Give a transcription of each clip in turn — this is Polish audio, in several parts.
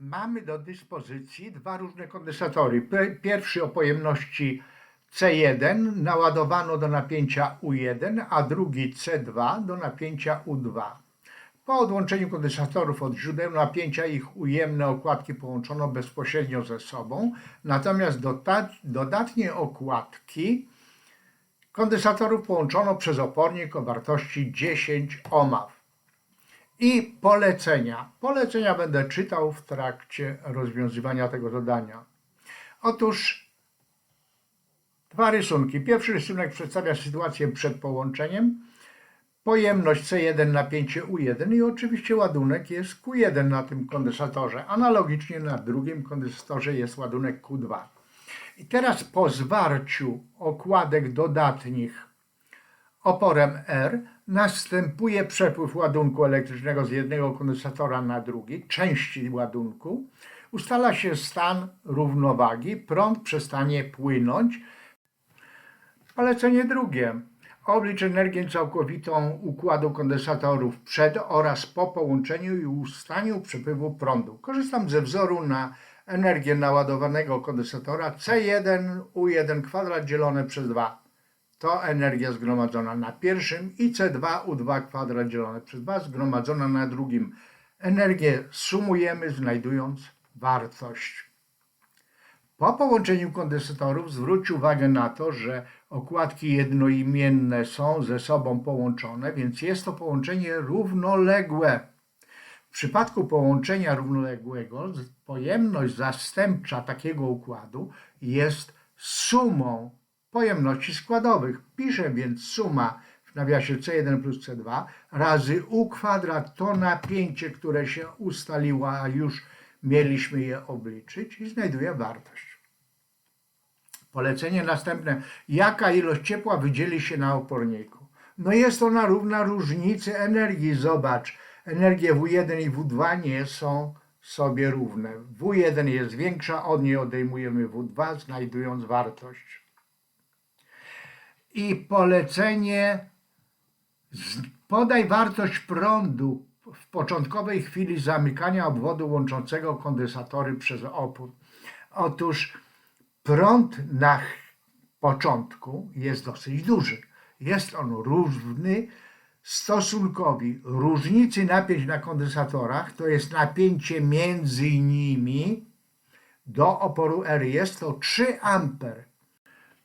Mamy do dyspozycji dwa różne kondensatory. Pierwszy o pojemności C1 naładowano do napięcia U1, a drugi C2 do napięcia U2. Po odłączeniu kondensatorów od źródeł napięcia ich ujemne okładki połączono bezpośrednio ze sobą, natomiast doda- dodatnie okładki kondensatorów połączono przez opornik o wartości 10 ohmów. I polecenia. Polecenia będę czytał w trakcie rozwiązywania tego zadania. Otóż dwa rysunki. Pierwszy rysunek przedstawia sytuację przed połączeniem. Pojemność C1 napięcie U1 i oczywiście ładunek jest Q1 na tym kondensatorze. Analogicznie na drugim kondensatorze jest ładunek Q2. I teraz po zwarciu okładek dodatnich oporem R następuje przepływ ładunku elektrycznego z jednego kondensatora na drugi, części ładunku. Ustala się stan równowagi, prąd przestanie płynąć. Polecenie drugie. Oblicz energię całkowitą układu kondensatorów przed oraz po połączeniu i ustaniu przepływu prądu. Korzystam ze wzoru na energię naładowanego kondensatora C1 U1 kwadrat dzielone przez 2 to energia zgromadzona na pierwszym i C2 U2 kwadrat dzielone przez 2 zgromadzona na drugim. Energię sumujemy znajdując wartość. Po połączeniu kondensatorów zwróć uwagę na to, że okładki jednoimienne są ze sobą połączone, więc jest to połączenie równoległe. W przypadku połączenia równoległego pojemność zastępcza takiego układu jest sumą pojemności składowych. Piszę więc suma w nawiasie C1 plus C2 razy U kwadrat to napięcie, które się ustaliło, a już mieliśmy je obliczyć i znajduję wartość. Polecenie następne. Jaka ilość ciepła wydzieli się na oporniku? No jest ona równa różnicy energii. Zobacz, energie W1 i W2 nie są sobie równe. W1 jest większa, od niej odejmujemy W2, znajdując wartość. I polecenie podaj wartość prądu w początkowej chwili zamykania obwodu łączącego kondensatory przez opór. Otóż prąd na początku jest dosyć duży. Jest on równy stosunkowi różnicy napięć na kondensatorach, to jest napięcie między nimi do oporu R. Jest to 3 amper.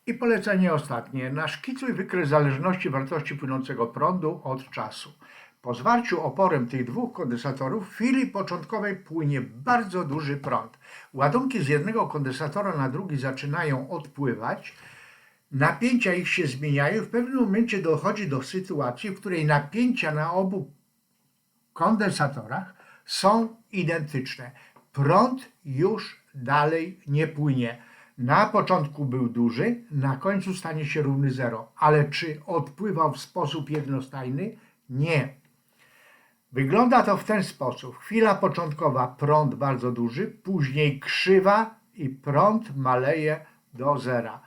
I polecenie ostatnie. Naszkicuj wykres zależności wartości płynącego prądu od czasu. Po zwarciu oporem tych dwóch kondensatorów w chwili początkowej płynie bardzo duży prąd. Ładunki z jednego kondensatora na drugi zaczynają odpływać. Napięcia ich się zmieniają. W pewnym momencie dochodzi do sytuacji, w której napięcia na obu kondensatorach są identyczne. Prąd już dalej nie płynie. Na początku był duży, na końcu stanie się równy zero. Ale czy odpływał w sposób jednostajny? Nie. Wygląda to w ten sposób. Chwila początkowa prąd bardzo duży, później krzywa i prąd maleje do zera.